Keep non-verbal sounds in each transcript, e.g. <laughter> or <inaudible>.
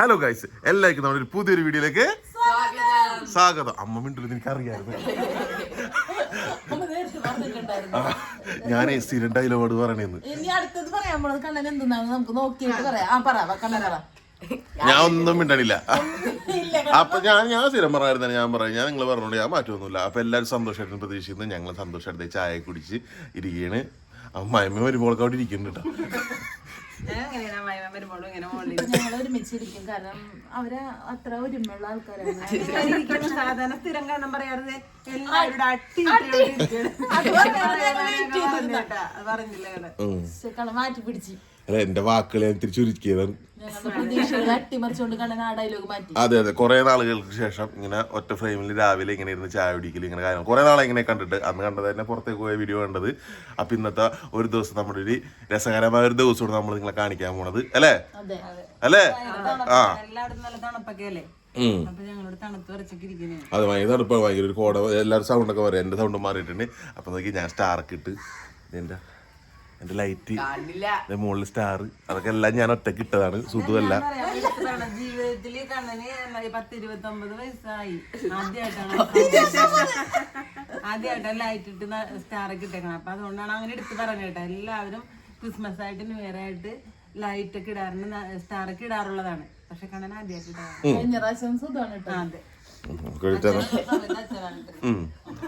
Hello guys എല്ലാവർക്കും നമ്മുടെ ഒരു പുതിയൊരു വീഡിയോയിലേക്ക് സ്വാഗതം. അമ്മ മിണ്ടുള്ളത് എനിക്ക് ഞാനേ സ്ഥിരം ഡയലോഗ് പറയണേന്ന്. ഞാൻ ഒന്നും മിണ്ടണില്ല. അപ്പൊ ഞാൻ ഞാൻ സ്ഥിരം പറഞ്ഞായിരുന്നു ഞാൻ പറയാം. ഞാൻ നിങ്ങൾ പറഞ്ഞോണ്ട് ഞാൻ മാറ്റമൊന്നുമില്ല അപ്പൊ എല്ലാവരും സന്തോഷമായിട്ട് പ്രതീക്ഷിക്കുന്നു ഞങ്ങൾ സന്തോഷമായിട്ട് ചായ കുടിച്ച് ഇരിക്കുകയാണ് അമ്മ അമ്മ വരുമ്പോൾ അവിടെ ഇരിക്കുന്നുണ്ട് കേട്ടോ. ഒരുമിച്ചിരിക്കും കാരണം അവർ അത്ര ഒരുമയുള്ള ആൾക്കാരാണ് സാധാരണ സ്ഥിരം കാരണം പറയാറുണ്ട് എല്ലാവരുടെ അട്ടി. പറഞ്ഞില്ല മാറ്റി പിടിച്ച് അല്ല എന്റെ വാക്കുകൾ ഞാൻ തിരിച്ചുരുക്കിയതാണ് അതെ അതെ. കുറെ നാളുകൾക്ക് ശേഷം ഇങ്ങനെ ഒറ്റ ഫ്രെയിമിൽ രാവിലെ ഇങ്ങനെ ഇരുന്ന് ചായ കുടിക്കൽ ഇങ്ങനെ കാര്യങ്ങൾ. കുറെ നാളെ ഇങ്ങനെ കണ്ടിട്ട്. അന്ന് കണ്ടത് തന്നെ പുറത്തേക്ക് പോയ വീഡിയോ കണ്ടത്. അപ്പൊ ഇന്നത്തെ ഒരു ദിവസം നമ്മുടെ ഒരു രസകരമായ ഒരു ദിവസം ദിവസമാണ് നമ്മൾ നിങ്ങളെ കാണിക്കാൻ പോണത്. അല്ലേ? അതെ. അല്ലേ? ആ. അത് ഭയങ്കര തണുപ്പാണ് ഭയങ്കര ഒരു കോട. എല്ലാവരും സൗണ്ട് ഒക്കെ പറയാം എന്റെ സൗണ്ട് മാറിയിട്ടുണ്ട്. അപ്പൊ നോക്കി ഞാൻ സ്റ്റാർക്ക് ഇട്ട്. എന്റെ എന്റെ ലൈറ്റ് മുകളിൽ സ്റ്റാർ അതൊക്കെ എല്ലാം ഞാൻ ഒറ്റയ്ക്ക് ഇട്ടതാണ്. സുധുവല്ല ജീവിതത്തിൽ കണ്ണന് പത്ത് ഇരുപത്തി ഒമ്പത് വയസ്സായി. ആദ്യമായിട്ടാണ് <laughs> ആദ്യമായിട്ടാണ് ലൈറ്റ് ഇട്ട് സ്റ്റാർ ഒക്കെ ഇട്ടേക്കണം അപ്പൊ അതുകൊണ്ടാണ് അങ്ങനെ എടുത്ത് പറഞ്ഞു കേട്ടോ. എല്ലാവരും ക്രിസ്മസ് ആയിട്ട് ന്യൂ ഇയർ ആയിട്ട് ലൈറ്റ് ഒക്കെ ഇടാറുണ്ട്. സ്റ്റാർ ഒക്കെ ഇടാറുള്ളതാണ്. പക്ഷെ കണ്ണൻ ആദ്യമായിട്ട് ഇടാറ് കഴിഞ്ഞ പ്രാവശ്യം സുഖമാണ് കേട്ടോ. അതെ.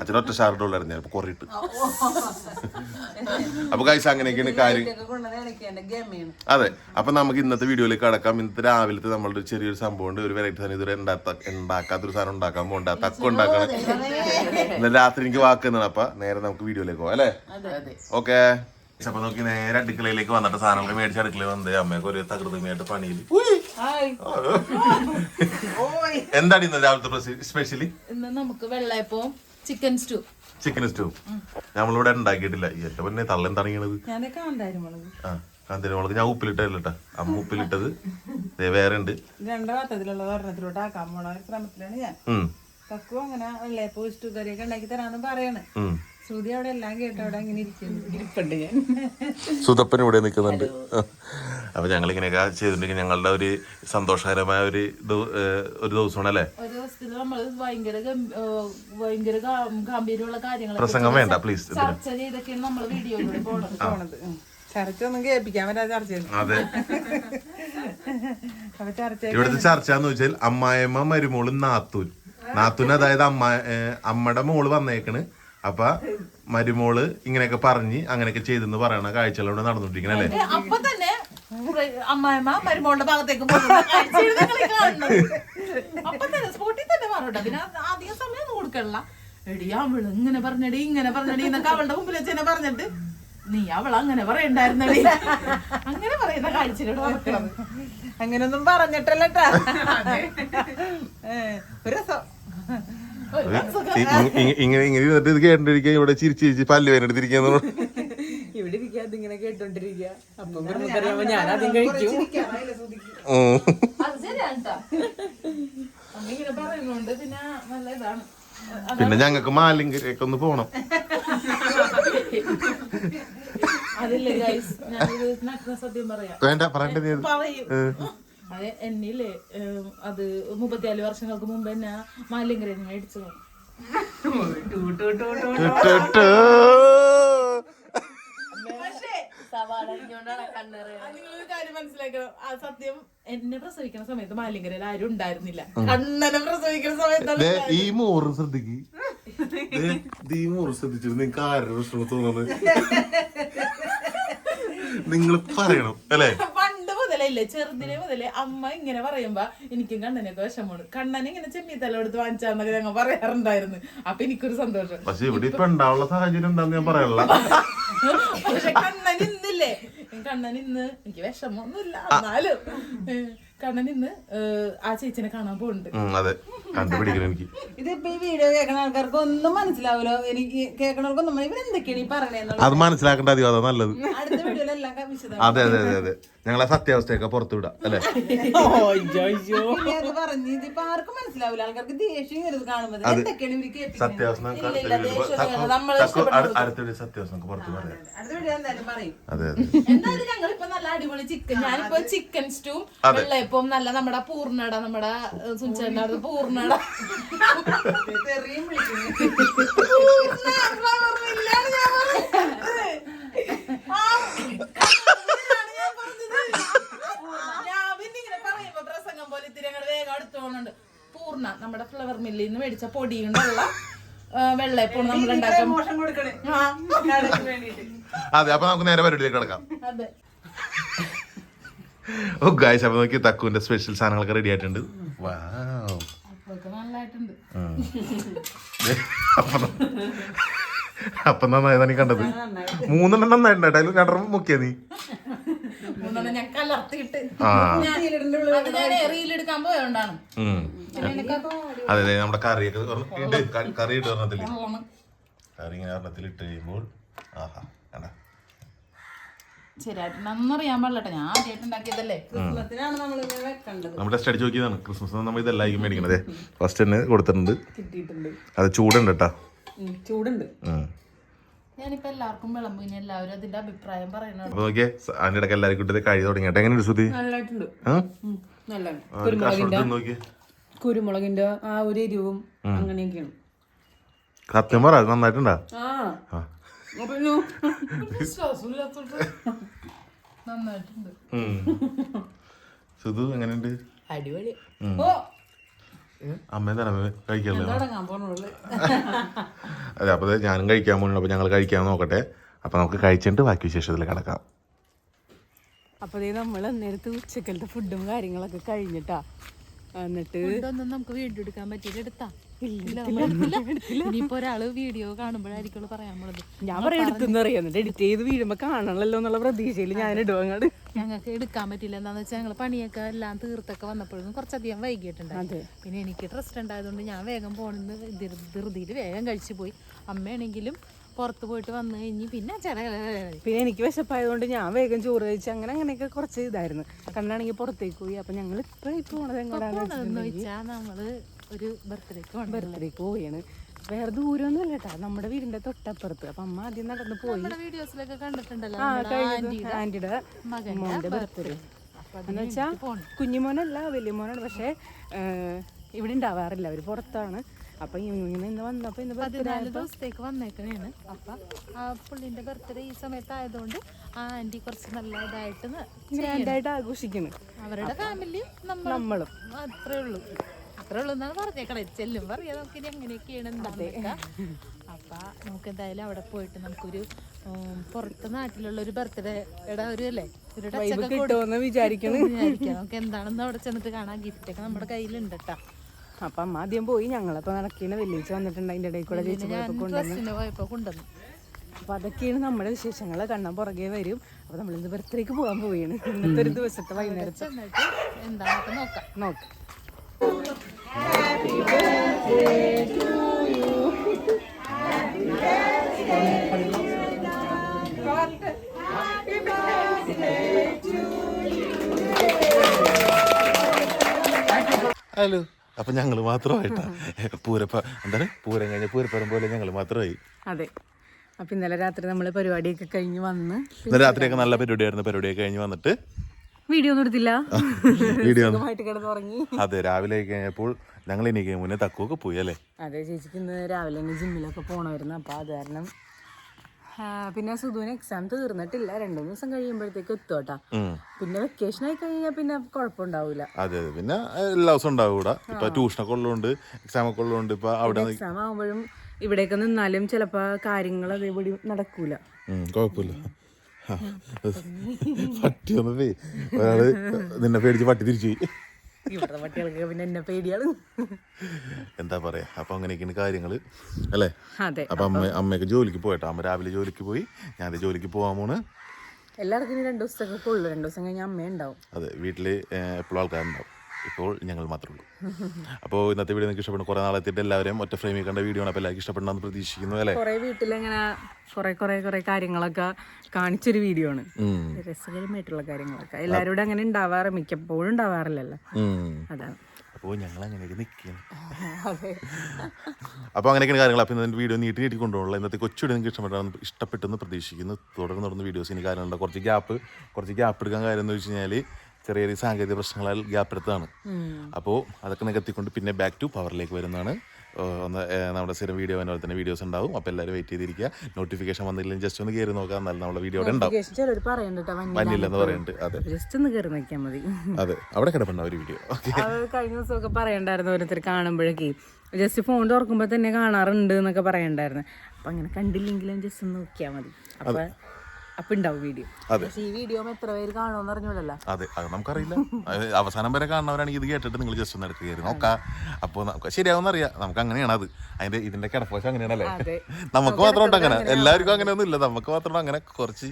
അച്ഛൻ ഒറ്റ ഷാർട്ട് ഉള്ളായിരുന്നു ഞാൻ കുറെ ഇട്ട് അപ്പൊ കഴിച്ച അങ്ങനെയൊക്കെയാണ് കാര്യം. അതെ. അപ്പൊ നമുക്ക് ഇന്നത്തെ വീഡിയോയിലേക്ക് കടക്കാം. ഇന്നത്തെ രാവിലത്തെ നമ്മളുടെ ഒരു ചെറിയൊരു സംഭവം ഉണ്ട്. ഒരു വെറൈറ്റി സാധനം ഇതുവരെ ഉണ്ടാത്ത ഉണ്ടാക്കാത്തൊരു സാധനം ഉണ്ടാക്കാൻ പോകണ്ട തക്ക ഉണ്ടാക്കണം. ഇന്നലെ രാത്രി എനിക്ക് വാക്കുന്നതാണ് അപ്പൊ നേരെ നമുക്ക് വീഡിയോയിലേക്ക് പോവാം അല്ലേ? ഓക്കെ. അപ്പൊ നോക്കി നേരെ അടുക്കളയിലേക്ക് വന്നിട്ട് സാധനങ്ങൾ മേടിച്ച് അടുക്കളയിൽ വന്നത് അമ്മയൊക്കെ ഒരു തകൃതമായിട്ട് പണിയിൽ എന്താണ് ഇന്ന് രാവിലത്തെ സ്പെഷ്യലി ഇന്ന് നമുക്ക് വെള്ളയപ്പവും ചിക്കൻ സ്റ്റൂ ചിക്കൻ സ്റ്റൂ നമ്മളിവിടെ ഉണ്ടാക്കിയിട്ടില്ല. എന്റെ പൊന്നെ തള്ളൻ തണിയണത്. മുളക്. കാന്തിരി ഞാൻ ഉപ്പിലിട്ടല്ലേട്ടാ അമ്മ ഉപ്പിലിട്ടത്. ദേ വേറെ ഉണ്ട് രണ്ടു പാത്രത്തിലുള്ള ഒരെണ്ണത്തിലോട്ട് ആക്കാൻ പോണ ശ്രമത്തിലാണ് ഞാൻ. കക്കു അങ്ങനെ വെള്ളയപ്പോ സ്റ്റൂ കറിയൊക്കെ ഉണ്ടാക്കി തരാന്ന് പറയണ്. ശ്രുതി അവിടെ എല്ലാം കേട്ടോ അവിടെ അങ്ങനെ ഇരിക്കുന്നു. ഇരിപ്പുണ്ട് ഞാൻ. സുതപ്പൻ ഇവിടെ നിൽക്കുന്നുണ്ട്. അപ്പൊ ഞങ്ങൾ ഇങ്ങനെയൊക്കെ ചെയ്തിട്ടുണ്ടെങ്കിൽ ഞങ്ങളുടെ ഒരു സന്തോഷകരമായ ഒരു ഒരു ദിവസമാണ് അല്ലേ പ്രസംഗം വേണ്ട പ്ലീസ് ചർച്ച കേൾപ്പിക്കാൻ പറ്റാ അതെ. <laughs> ഇവിടുത്തെ ചർച്ച എന്ന് വെച്ചാൽ അമ്മായിമ്മ മരുമോളും നാത്തൂൻ. നാത്തൂൻ അതായത് അമ്മ അമ്മയുടെ മോൾ വന്നേക്കണ്. അപ്പൊ മരുമോൾ ഇങ്ങനെയൊക്കെ പറഞ്ഞ് അങ്ങനെയൊക്കെ ചെയ്തെന്ന് പറയണ കാഴ്ചകൾ ഇവിടെ നടന്നുകൊണ്ടിരിക്കണം പ്ര- അമ്മായിമ്മ മരുമോളുടെ ഭാഗത്തേക്ക് കാണുന്നത്. അപ്പൊ തന്നെ സ്പോട്ടിൽ തന്നെ പറഞ്ഞോട്ടെ. പിന്നെ അധികം സമയം ഒന്നും കൊടുക്കണില്ല. എടി അവൾ ഇങ്ങനെ പറഞ്ഞടി ഇങ്ങനെ പറഞ്ഞടി എന്നൊക്കെ അവളുടെ മുമ്പിൽ വെച്ച് പറഞ്ഞിട്ട് നീ അവൾ അങ്ങനെ പറയണ്ടായിരുന്നടി. അങ്ങനെ പറയുന്ന കാഴ്ചയിലൂടെ നടക്കണം. അങ്ങനൊന്നും പറഞ്ഞിട്ടല്ലട്ടാ ഒരു രസം. ഇങ്ങനെ ഇങ്ങനെ ഇരുന്നിട്ട് ഇത് കേട്ടിരിക്കാൻ ഇവിടെ ചിരിച്ച് ചിരിച്ച് പല്ല് കേട്ടോണ്ടിരിക്കുക അപ്പം നമുക്കറിയാമോ ഞാൻ ആദ്യം കഴിക്കും. പിന്നെ ഞങ്ങക്ക് മാലിങ്കരേക്ക് പിന്നെ ഞങ്ങൾക്ക് മാലിങ്കരയൊക്കെ ഒന്ന് പോണം. വേണ്ട പറയണ്ടത് എന്നില്ലേ അത് മുപ്പത്തിനാല് വർഷങ്ങൾക്ക് മുമ്പ് എന്നെ മാലിങ്കരൻ മേടിച്ചു ടുട്ടുട്ടു. നിങ്ങളൊരു കാര്യം മനസ്സിലാക്കണം. ആ സത്യം എന്നെ പ്രസവിക്കുന്ന സമയത്ത് മാലിങ്കരയിൽ ആരും ഉണ്ടായിരുന്നില്ല. കണ്ണനെ പ്രസവിക്കുന്ന സമയത്താണ് ദേ, ഈ മോറ് ശ്രദ്ധിക്ക്. ദേ, ഈ മോറ് ശ്രദ്ധിച്ചിട്ട് നിങ്ങൾക്ക് ആരുടെ പ്രശ്നം തോന്നുന്നത്? നിങ്ങൾ പറയണം അല്ലേ? പണ്ട് മുതലേ ഇല്ലേ ചെറുതിലെ മുതലേ അമ്മ ഇങ്ങനെ പറയുമ്പോ എനിക്കും കണ്ണനൊക്കെ വിഷമമാണ്. കണ്ണനെ ഇങ്ങനെ ചെമ്മി തല എടുത്ത് വാങ്ങിച്ചാന്നൊക്കെ ഞങ്ങൾ പറയാറുണ്ടായിരുന്നു. അപ്പൊ എനിക്കൊരു സന്തോഷം. പക്ഷെ ഇവിടെ ഇപ്പൊ ഉണ്ടാവുള്ള സാഹചര്യം എന്താന്ന് ഞാൻ പറയാനുള്ള <laughs> പക്ഷെ കണ്ണൻ ഇന്നില്ലേ കണ്ണൻ ഇന്ന് എനിക്ക് വിഷമമൊന്നുമില്ല എന്നാലും കണ്ണൻ ഇന്ന് ആ ചേച്ചിനെ കാണാൻ പോകുന്നുണ്ട് അതെ. കണ്ടുപിടിക്കണം എനിക്ക്. <laughs> ഇതിപ്പോ ഈ വീഡിയോ കേൾക്കണ ആൾക്കാർക്ക് ഒന്നും മനസ്സിലാവൂലോ എനിക്ക് കേൾക്കണവർക്കൊന്നും ഇവരെന്തൊക്കെയാണ് ഈ പറയണേന്നുള്ളത് അത് മനസ്സിലാക്കണ്ട അധികം അതാ നല്ലത്. അടുത്ത വീഡിയോയിലെല്ലാം വിശദം അതെ അതെ അതെ അതെ. ഞങ്ങളെ സത്യാവസ്ഥയൊക്കെ പുറത്തു വിടാം അല്ലെ? അത് പറഞ്ഞ് ഇതിപ്പോ ആർക്കും മനസ്സിലാവില്ല. ആൾക്കാർക്ക് ദേഷ്യം വരുന്നത് കാണുമ്പോൾ എന്തൊക്കെയാണ് ഇവർ കേൾപ്പിക്കുന്നത്? സത്യാവസ്ഥ നമുക്ക് ഇല്ല, ഇല്ല, അടുത്ത വീഡിയോയിൽ ദേഷ്യം തക്കു- വേണം. നമ്മൾ തക്കു ഇഷ്ടപ്പെടുന്നത്. അടുത്ത വീഡിയോ സത്യാവസ്ഥ പുറത്തു പുറത്ത് പറയാം. അടുത്ത വീഡിയോ എന്തായാലും പറയും. അതെ അതെ. എന്തായാലും ഞങ്ങളിപ്പോ നല്ല അടിപൊളി ചിക്കൻ ഞാനിപ്പോ ചിക്കൻ സ്റ്റൂ വെള്ളയപ്പം നല്ല നമ്മുടെ പൂർണട നമ്മുടെ സുനിച്ചേട്ടന്റെ അടുത്ത് പൂർണട പൂർണ നമ്മുടെ ഫ്ലവർ മില്ലിൽ നിന്ന് മേടിച്ച പൊടി കൊണ്ടുള്ള വെള്ളയപ്പം നമ്മൾ ഉണ്ടാക്കാം കൊടുക്കണേ. ആ, വേണ്ടിയിട്ട്. അതെ അപ്പൊ നമുക്ക് നേരെ പരിപാടിയിലേക്ക് കിടക്കാം. അതെ. <laughs> ഓ ഗായ്സ് അപ്പൊ നോക്കി തക്കുവിന്റെ സ്പെഷ്യൽ സാധനങ്ങളൊക്കെ റെഡി ആയിട്ടുണ്ട്. അപ്പൊ നന്നായി നീ കണ്ടത്. മൂന്നെണ്ണം നന്നായിട്ടുണ്ട്. അതിൽ രണ്ടെണ്ണം മുക്കിയ നീ. അത് നമ്മുടെ കറിയൊക്കെ കറി ഇട്ട് ഒരെണ്ണത്തിൽ. കറി ഇങ്ങനെ ഒരെണ്ണത്തിൽ ഇട്ട് കഴിയുമ്പോൾ ആഹാ. അറിയാൻ പാടില്ലട്ടോ. ഞാൻ ആദ്യമായിട്ട് ഉണ്ടാക്കിയതല്ലേ? ക്രിസ്മസിനാണ് നമ്മൾ ഇങ്ങനെ വെക്കേണ്ടത്. നമ്മൾ ടെസ്റ്റ് അടിച്ച് നോക്കിയതാണ്. ക്രിസ്മസ് നമ്മൾ ഇതെല്ലാം മേടിക്കണത്. ഫസ്റ്റ് തന്നെ കൊടുത്തിട്ടുണ്ട്. കിട്ടിയിട്ടുണ്ട്. അത് ചൂടുണ്ട് കേട്ടാ ചൂടുണ്ട്. ഞാനിപ്പോ എല്ലാവർക്കും വിളമ്പും. ഇനി എല്ലാവരും അതിന്റെ അഭിപ്രായം പറയണോ അപ്പൊ നോക്കിയേ അതിന്റെ ഇടയ്ക്ക് കഴി തുടങ്ങിയിട്ട്? എങ്ങനെയുണ്ട് നല്ലതായിട്ടുണ്ട്. കുരുമുളകിന്റെ ആ ഒരു എരിവും അങ്ങനെയൊക്കെയാണ്. സത്യം പറ നന്നായിട്ടുണ്ടാ? അപ്പൊ ഇന്നു വിശ്വാസമില്ലാത്തോട്ട് നന്നായിട്ടുണ്ട് ഉം. സുധു എങ്ങനെയുണ്ട്? അടിപൊളി. ഓ. അമ്മ കഴിക്കാമല്ലോ അതെ അപ്പോൾ ഞാനും കഴിക്കാൻ പോകുന്നുണ്ട് അപ്പോൾ ഞങ്ങൾ കഴിക്കാൻ നോക്കട്ടെ. അപ്പോൾ നമുക്ക് കഴിച്ചിട്ട് ബാക്കി വിശേഷത്തിൽ കിടക്കാം. അപ്പൊ നമ്മൾ നേരത്തെ ഉച്ചക്കലത്തെ ഫുഡും കാര്യങ്ങളൊക്കെ കഴിഞ്ഞിട്ടാ. എന്നിട്ട് ഇതൊന്നും നമുക്ക് വീണ്ടും എടുക്കാൻ പറ്റിയില്ല എടുത്താ ഇനിയിപ്പോ ഒരാൾ വീഡിയോ കാണുമ്പോഴായിരിക്കും പറയാൻ പോണത്. ഞാൻ പറയാം എടുത്തെന്ന് അറിയാം എന്നിട്ട് എഡിറ്റ് ചെയ്ത് വീഴുമ്പോ കാണണല്ലോ എന്നുള്ള പ്രതീക്ഷയിൽ ഞാൻ ഇടും അങ്ങോട്ട് ഞങ്ങൾക്ക് എടുക്കാൻ പറ്റില്ല. എന്താന്ന് വെച്ചാൽ ഞങ്ങൾ പണിയൊക്കെ എല്ലാം തീർത്തൊക്കെ വന്നപ്പോഴും കുറച്ചധികം വൈകിട്ടുണ്ടായി പിന്നെ എനിക്ക് ട്രസ്റ്റ് ഉണ്ടായതുകൊണ്ട് ഞാൻ വേഗം പോണെന്ന് ധൃതിയിൽ വേഗം കഴിച്ചു പോയി. അമ്മയാണെങ്കിലും പുറത്ത് പോയിട്ട് വന്നു കഴിഞ്ഞ് പിന്നെ ചില പിന്നെ എനിക്ക് വിശപ്പായതുകൊണ്ട് ഞാൻ വേഗം ചോറ് കഴിച്ച് അങ്ങനെ അങ്ങനെയൊക്കെ കുറച്ച് ഇതായിരുന്നു. കണ്ണാണെങ്കിൽ പുറത്തേക്ക് പോയി. അപ്പൊ ഞങ്ങൾ ഇപ്പൊ ഇപ്പൊ പോണത് എങ്ങോട്ടാണ് വെച്ചാൽ നമ്മൾ ഒരു ബർത്ത്ഡേക്ക് ബർത്ത്ഡേക്ക് പോവുകയാണ് വേറെ ദൂരമൊന്നും അല്ല കേട്ടാ നമ്മുടെ വീടിന്റെ തൊട്ടപ്പുറത്ത്. അപ്പൊ അമ്മ ആദ്യം നടന്ന് പോയി. വീഡിയോസിലൊക്കെ കണ്ടിട്ടുണ്ടല്ലോ ആന്റിയുടെ മോന്റെ ബർത്ത്ഡേ എന്ന് വെച്ചാ കുഞ്ഞുമോനല്ല വലിയ മോനാണ് പക്ഷെ ഇവിടെ ഉണ്ടാവാറില്ല. അവർ പുറത്താണ്. അപ്പൊ ഇങ്ങനെ ഇന്ന് വന്നപ്പോ ഇന്ന് പതിനാല് ദിവസത്തേക്ക് വന്നേക്കണേണ്. അപ്പൊ ആ പുള്ളിന്റെ ബർത്ത്ഡേ ഈ സമയത്തായതുകൊണ്ട് ആ ആന്റി കുറച്ച് നല്ല ഇതായിട്ട് ഗ്രാൻഡായിട്ട് ആഘോഷിക്കുന്നു. അവരുടെ ഫാമിലി നമ്മളും. അത്രേ ഉള്ളൂ. അത്രേ ഉള്ളൂ എന്നാണ് പറഞ്ഞേക്കണേ. ചെല്ലും പറയാ നമുക്ക് ഇനി എങ്ങനെയൊക്കെയാണ് എന്താ അപ്പൊ നമുക്ക് എന്തായാലും അവിടെ പോയിട്ട് നമുക്കൊരു പുറത്ത് നാട്ടിലുള്ള ഒരു ബർത്ത്ഡേ ബർത്ത്ഡേയുടെ ഒരു അല്ലേ ഒരു. നമുക്ക് എന്താണെന്ന് അവിടെ ചെന്നിട്ട് കാണാൻ ഗിഫ്റ്റ് ഒക്കെ നമ്മുടെ കയ്യിലുണ്ട് കേട്ടോ അപ്പൊ അമ്മ ആദ്യം പോയി. ഞങ്ങളപ്പോ നടക്കുന്ന വെല്ലിച്ച് വന്നിട്ടുണ്ട്. അതിന്റെ ഇടയിൽ കൂടെ ചേച്ചി കൊണ്ടുവന്നു. ഡ്രസ്സിന് പോയപ്പോ കൊണ്ടുവന്നു. അപ്പൊ അതൊക്കെയാണ് നമ്മുടെ വിശേഷങ്ങൾ കണ്ണം പുറകെ വരും. അപ്പൊ നമ്മളിന്ന് ബർത്ത്ഡേക്ക് പോകാൻ പോവുകയാണ് ഇന്നത്തെ ഒരു ദിവസത്തെ വൈകുന്നേരം നോക്കാം. നോക്കാം. ഹലോ. അപ്പൊ ഞങ്ങൾ മാത്രമായിട്ടാ. പൂരപ്പ എന്താണ്? പൂരം കഴിഞ്ഞ പൂരപ്പരം പോലെ ഞങ്ങൾ മാത്രമായി. അതെ. അപ്പൊ ഇന്നലെ രാത്രി നമ്മൾ പരിപാടിയൊക്കെ കഴിഞ്ഞ് വന്ന് ഇന്നലെ രാത്രിയൊക്കെ നല്ല പരിപാടിയായിരുന്നു. പരിപാടിയൊക്കെ കഴിഞ്ഞ് വന്നിട്ട്. വീഡിയോ ഒന്നും എടുത്തില്ല. വീഡിയോ അതെ രാവിലെ കഴിഞ്ഞപ്പോൾ ഞങ്ങൾ എനിക്ക് മുന്നേ തക്കുവൊക്കെ പോയി അല്ലേ? അതെ ചേച്ചിക്ക് ഇന്ന് രാവിലെ തന്നെ ജിമ്മിലൊക്കെ പോകണമായിരുന്നു അപ്പോൾ അത് കാരണം പിന്നെ സുധുവിന് എക്സാം തീർന്നിട്ടില്ല. രണ്ടു മൂന്ന് ദിവസം കഴിയുമ്പോഴത്തേക്ക് എത്തും കേട്ടാ. പിന്നെ വെക്കേഷൻ ആയി കഴിഞ്ഞാൽ പിന്നെ കുഴപ്പമുണ്ടാവില്ല അതെ അതെ. പിന്നെ എല്ലാ ദിവസവും ഉണ്ടാവും ഇവിടെ. ഇപ്പൊ ട്യൂഷനൊക്കെ ഉള്ളതുകൊണ്ട് എക്സാം ഒക്കെ ഉള്ളതുകൊണ്ട് ഇപ്പൊ അവിടെ എക്സാം ആവുമ്പോഴും ഇവിടേക്ക് നിന്നാലും ചിലപ്പോ കാര്യങ്ങൾ അതേപടി നടക്കൂല. കുഴപ്പമില്ല. പട്ടി വന്നതേ ഒരാൾ നിന്നെ പേടിച്ച് പട്ടി തിരിച്ചു ഇവിടുത്തെ പട്ടികൾക്ക് പിന്നെ എന്നെ പേടിയാണ്. എന്താ പറയാ അപ്പൊ അങ്ങനെയൊക്കെയാണ് കാര്യങ്ങൾ അല്ലേ? അതെ അപ്പൊ അമ്മ അമ്മയൊക്കെ ജോലിക്ക് പോയിട്ടോ. അമ്മ രാവിലെ ജോലിക്ക് പോയി ഞാൻ ജോലിക്ക് പോവാൻ പോണ്. എല്ലാവർക്കും രണ്ട് ദിവസത്തേക്കൊക്കെ ഉള്ളു രണ്ടു ദിവസം കഴിഞ്ഞാൽ അമ്മ ഉണ്ടാവും അതെ വീട്ടിൽ എപ്പോഴും ആൾക്കാരുണ്ടാവും. ഇപ്പോൾ ഞങ്ങൾ മാത്രമേ ഉള്ളൂ. അപ്പോൾ ഇന്നത്തെ വീഡിയോ നിങ്ങൾക്ക് ഇഷ്ടപ്പെടും കുറേ നാളെത്തിയിട്ട് എല്ലാവരും ഒറ്റ ഫ്രെയിമിൽ കണ്ട വീഡിയോ ആണ്. അപ്പോൾ എല്ലാവർക്കും ഇഷ്ടപ്പെടണമെന്ന് പ്രതീക്ഷിക്കുന്നു അല്ലേ? കുറെ വീട്ടിലിങ്ങനെ കുറെ കുറെ കുറെ കാര്യങ്ങളൊക്കെ കാണിച്ചൊരു വീഡിയോ ആണ്. രസകരമായിട്ടുള്ള കാര്യങ്ങളൊക്കെ. എല്ലാവരും അങ്ങനെ ഉണ്ടാവാറ് മിക്കപ്പോഴും ഉണ്ടാവാറില്ലല്ലോ. അതാണ്. അപ്പോൾ ഞങ്ങൾ അങ്ങനെയൊക്കെ നിൽക്കുകയാണ്. അപ്പോൾ അങ്ങനെയൊക്കെയാണ് കാര്യങ്ങൾ. അപ്പോൾ ഇന്നത്തെ വീഡിയോ നീട്ടി നീട്ടി കൊണ്ടുപോകുള്ള ഇന്നത്തെ കൊച്ചു നിങ്ങൾക്ക് ഇഷ്ടപ്പെട്ടാണ് ഇഷ്ടപ്പെട്ടെന്ന് പ്രതീക്ഷിക്കുന്നു. തുടർന്ന് തുടർന്ന് വീഡിയോസ് ഇനി കാര്യങ്ങളുണ്ട്. കുറച്ച് ഗ്യാപ്പ് കുറച്ച് ഗ്യാപ്പ് എടുക്കാൻ കാര്യം എന്ന് വെച്ച് കഴിഞ്ഞാൽ ചെറിയ ചെറിയ സാങ്കേതിക പ്രശ്നങ്ങളാൽ ഗ്യാപ്പ് എടുത്താണ് അപ്പോൾ അതൊക്കെ നികത്തിക്കൊണ്ട് പിന്നെ ബാക്ക് ടു പവറിലേക്ക് വരുന്നതാണ്. ഒന്ന് നമ്മുടെ സ്ഥിരം വീഡിയോ പോലെ തന്നെ വീഡിയോസ് ഉണ്ടാവും. അപ്പോൾ എല്ലാവരും വെയിറ്റ് ചെയ്തിരിക്കുക. നോട്ടിഫിക്കേഷൻ വന്നില്ലെങ്കിൽ ജസ്റ്റ് ഒന്ന് കയറി നോക്കാം. എന്നാലും നമ്മുടെ വീഡിയോ അവിടെ ഉണ്ടാവും. ചിലർ പറയുന്നുണ്ട് അതെ. ജസ്റ്റ് ഒന്ന് കയറി നോക്കിയാൽ മതി. അതെ. അവിടെ കിടപ്പുണ്ട് ഒരു വീഡിയോ കഴിഞ്ഞ ദിവസമൊക്കെ പറയണ്ടായിരുന്നു ഓരോരുത്തർ കാണുമ്പോഴേക്ക്. ജസ്റ്റ് ഫോൺ തുറക്കുമ്പോൾ തന്നെ കാണാറുണ്ട് എന്നൊക്കെ പറയണ്ടായിരുന്നു. അപ്പൊ അങ്ങനെ കണ്ടില്ലെങ്കിലും ജസ്റ്റ് ഒന്ന് നോക്കിയാൽ മതി. അപ്പൊ അപ്പൊ ഉണ്ടാവും വീഡിയോ അതെ. ഈ വീഡിയോ എത്ര പേര് കാണുമെന്ന് അറിഞ്ഞൂടല്ലോ. അതെ അത് നമുക്കറിയില്ല. അത് അവസാനം വരെ കാണുന്നവരാണെങ്കിൽ ഇത് കേട്ടിട്ട് നിങ്ങൾ ജസ്റ്റ് ഒന്ന് എടുത്ത് കയറി നോക്കാം. അപ്പോൾ നമുക്ക് ശരിയാവുന്ന അറിയാം നമുക്ക് അങ്ങനെയാണ് അത്. അതിന്റെ ഇതിന്റെ കിടപ്പോശം അങ്ങനെയാണല്ലേ? അതെ. നമുക്ക് മാത്രം അങ്ങനെ. എല്ലാവർക്കും അങ്ങനെയൊന്നും ഇല്ല നമുക്ക് മാത്രം അങ്ങനെ കുറച്ച്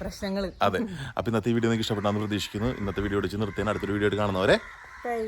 പ്രശ്നങ്ങൾ അതെ. അപ്പൊ ഇന്നത്തെ വീഡിയോ നിങ്ങൾക്ക് ഇഷ്ടപ്പെട്ടാന്ന് പ്രതീക്ഷിക്കുന്നു. ഇന്നത്തെ വീഡിയോ അടിച്ച് നിർത്തിയാണ്. അടുത്തൊരു വീഡിയോ ആയിട്ട് കാണുന്നവരെ ബൈ